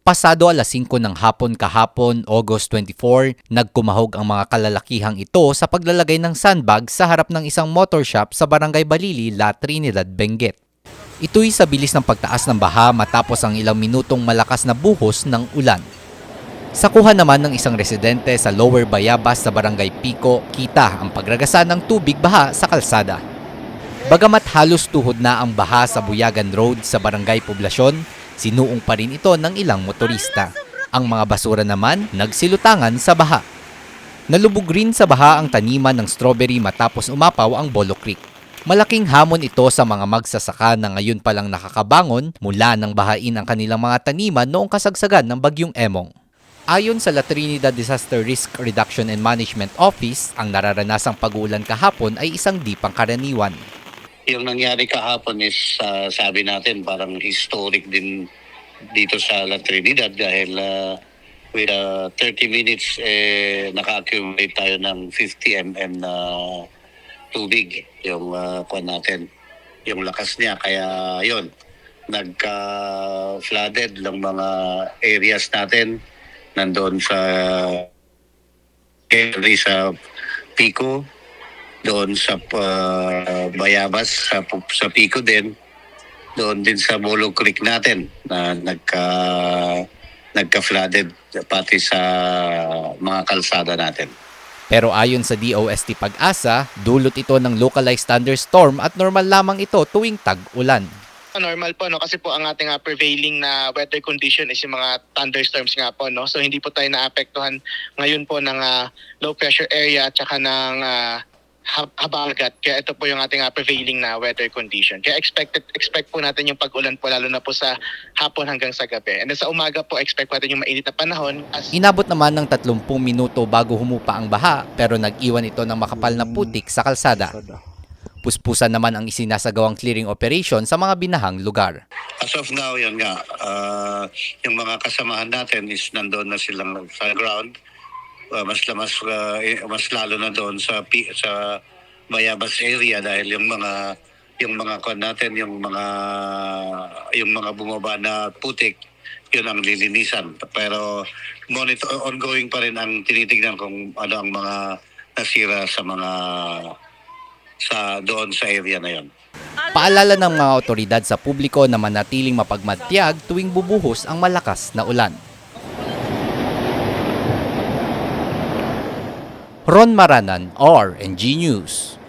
Pasado alas 5 ng hapon kahapon, August 24, nagkumahog ang mga kalalakihang ito sa paglalagay ng sandbag sa harap ng isang motor shop sa Barangay Balili, La Trinidad, Benguet. Ito'y sa bilis ng pagtaas ng baha matapos ang ilang minutong malakas na buhos ng ulan. Sa kuha naman ng isang residente sa Lower Bayabas sa Barangay Pico, kita ang pagragasa ng tubig baha sa kalsada. Bagamat halos tuhod na ang baha sa Buyagan Road sa Barangay Poblasyon, sinuong pa rin ito ng ilang motorista. Ang mga basura naman nagsilutangan sa baha. Nalubog rin sa baha ang taniman ng strawberry matapos umapaw ang Bolo Creek. Malaking hamon ito sa mga magsasaka na ngayon palang nakakabangon mula ng bahain ang kanilang mga taniman noong kasagsagan ng Bagyong Emong. Ayon sa La Trinidad Disaster Risk Reduction and Management Office, ang nararanasang pag-ulan kahapon ay isang di pangkaraniwan. Yung nangyari kahapon is ah, sabi natin parang historic din dito sa La Trinidad dahil ah, with ah, 30 minutes eh, naka-accumulate tayo ng 50 mm na tubig yung uh, natin yung lakas niya. Kaya yon nagka-flooded ng mga areas natin. Nandoon sa Henry sa Pico doon sa uh, Bayabas sa, sa Pico din doon din sa Bolo Creek natin na nagka nagka-flooded pati sa mga kalsada natin. Pero ayon sa DOST Pag-asa, dulot ito ng localized thunderstorm at normal lamang ito tuwing tag-ulan. normal po no kasi po ang ating ah, prevailing na weather condition is yung mga thunderstorms nga po no so hindi po tayo naapektuhan ngayon po ng ah, low pressure area at saka ng hab- habagat kaya ito po yung ating ah, prevailing na weather condition kaya expected expect po natin yung pag-ulan po lalo na po sa hapon hanggang sa gabi and then sa umaga po expect po natin yung mainit na panahon as Inabot naman ng 30 minuto bago humupa ang baha pero nag-iwan ito ng makapal na putik sa kalsada. Puspusan naman ang isinasagawang clearing operation sa mga binahang lugar. As of now, yun nga, ah, yung mga kasamahan natin is nandoon na silang sa ground. Ah, mas mas eh, mas lalo na doon sa sa Bayabas area dahil yung mga yung mga kon natin, yung mga yung mga bumaba na putik, yun ang lilinisan. Pero monitor ongoing pa rin ang tinitingnan kung ano ang mga nasira sa mga sa doon sa area na yon. Paalala ng mga otoridad sa publiko na manatiling mapagmatyag tuwing bubuhos ang malakas na ulan. Ron Maranan, RNG News.